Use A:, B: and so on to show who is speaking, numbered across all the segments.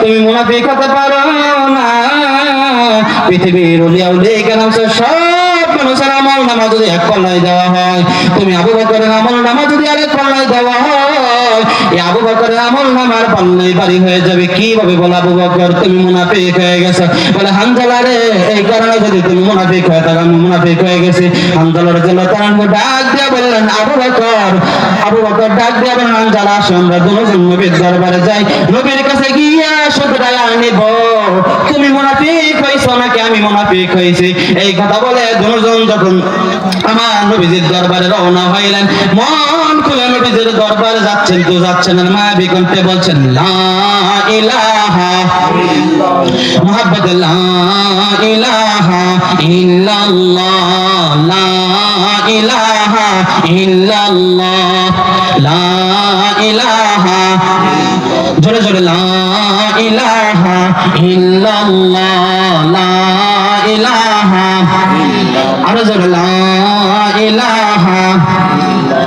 A: তুমি মুনাফিক হতে পারো না। পৃথিবীর উলিয়া উলিয়া কেন সব মানুষের আমল নামা যদি এক পাল্লায় দেওয়া হয়, তুমি আবু বকরের আমল নামা যদি আরেক পাল্লায় দেওয়া হয় আবু নামার পাল্লাই বাড়ি হয়ে যাবে। কীভাবে আবু বকর, তুমি মুনাফিক হয়ে গেছো। বলে, হানজালা রে, এই কারণে যদি তুমি মুনাফিক আমি মুনাফিক হয়ে গেছি। ডাক দিয়ে বললেন আবু বকর আবু বকর ডাক দিয়ে বললেন হানজালা, আসো, আমরা দুজন নবীর দরবারে যাই। নবীর কাছে গিয়া আনিব তুমি মুনাফিক নাকি আমি মুনাফিক এই কথা বলে দুজন যখন আমার নবীজির দরবারে রওনা হইলেন মন নবীজির দরবারে যাচ্ছেন তো যাচ্ছেন আর বলছেন, লা লা ইলাহা লা জোরে জোরে আরও জোরে, লা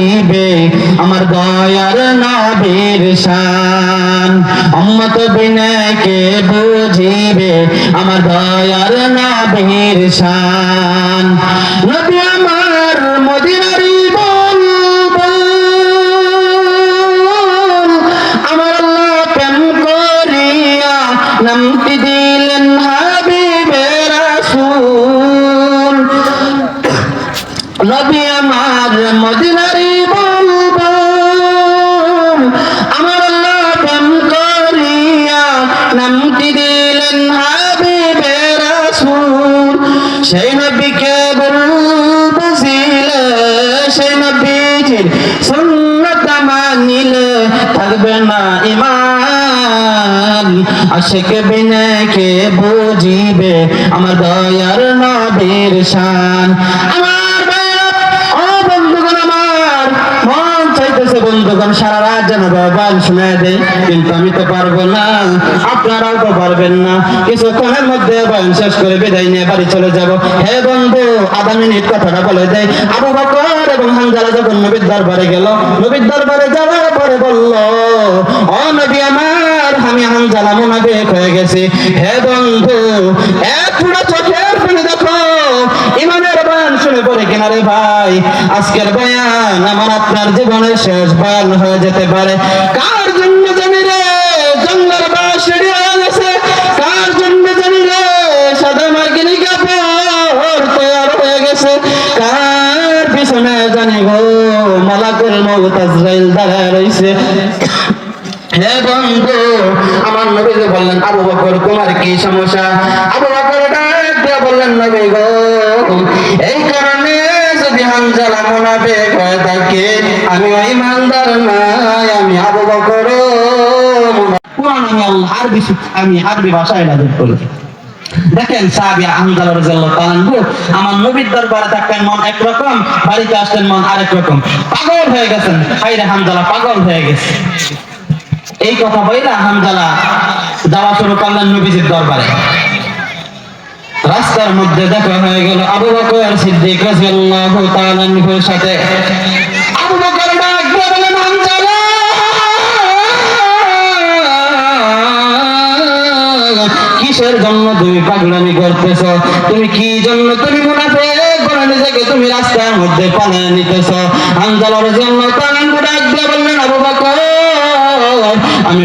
A: কে আমার দয়ার নবীর শান। অম্মত বিনয়কে বুঝিবে আমার দয়ার নবীর শান। নবী আমার মদিনারি নবী আমার মদিনারি বুলবুল আমার আল্লাহ করিয়া নামটি দিলেন হাবিবে রাসূল। সেই নবীকে বুঝিলে, সেই নবীজির সুন্নত মানিলে থাকবে না ইমান আশেক বিনে কে বুঝিবে, আমার দয়ার নবীর শান। বাবান শুনে দেয়, কিন্তু আমি তো পারব না। আপনারাও তো পারবেন না। কিছুক্ষণের মধ্যে বয়ান শেষ করে বিদায় নিয়ে বাড়ি চলে যাব। হে বন্ধু, আধা মিনিট কথাটা বলে দেয়। আবু বকর এবং হানজালা যখন নবীর দরবারে গেল, নবীর দরবারে যাওয়ার পরে বলল, ও নবী আমার, আমি হানজালা মুনাফিক হয়ে গেছি। হে বন্ধু, এক চোখের দেখো। ইমানের শুনে পড়ে কিনারে ভাই? আজকের বয়ান আমার আপনার জীবনের শেষ বয়ান হয়ে যেতে পারে। কার জন্য জানি রে? বাস পিছনে জানি গো? রইছে। আমার নবী বললেন, আবু বকর, তোমার কি সমস্যা? আবু বকর বললেন, নবী গো কারণে যদি মুনাফিক হয়ে থাকে ইমানদার নাই, আমি কোরআন আমি আমি আরবি ভাষায় দেখেন আমার নবীর দরবারে থাকতেন মন একরকম, বাড়িতে আসতেন মন আরেক রকম। পাগল হয়ে গেছেন। হাইরে হামদালা পাগল হয়ে গেছে। এই কথা বইলা হামজালা যাওয়া শুরু করলেন নবীজির দরবারে। রাস্তার মধ্যে দেখা হয়ে গেল আবু বকর সিদ্দিক রাদিয়াল্লাহু তাআলা আনহুর সাথে। আবু বকর ডাক বলেন হামজালা কিসের জন্য তুমি পাগলামি করতেছ? তুমি কি জন্য তুমি মুনাফিক? বলে নিজেকে তুমি রাস্তার মধ্যে পালিয়ে নিতেছ। হামজালার জন্য তাআলা ডাক দিয়ে বললেন, আবু বকর, আমি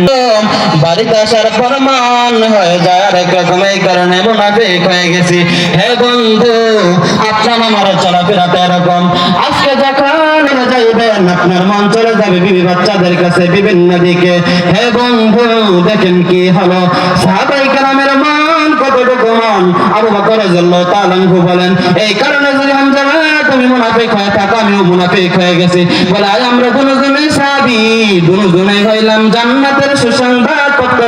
A: বাড়িতে আসার ফরমান হয়ে যায়, আর একরকম এই কারণে মুনাফিক হয়ে গেছি। হে বন্ধু, আপনার আমার চলাফেরাটা এরকম। আজকে যখন যাইবেন আপনার মন চলে যাবে বিবি বাচ্চাদের কাছে বিভিন্ন দিকে। হে বন্ধু, দেখেন কি হলো। সাহাবাই কালামের মান কতটুকু মান? আবু বকর রাদিয়াল্লাহু তাআলা বলেন, এই কারণে যদি হামজালা তুমি মুনাফিক হয়ে থাকো, আমিও মুনাফিক হয়ে গেছি। বলে আমরা দুজনে সাহাবী। দুজনে হইলাম জান্নাতের সুসংবাদ পত্র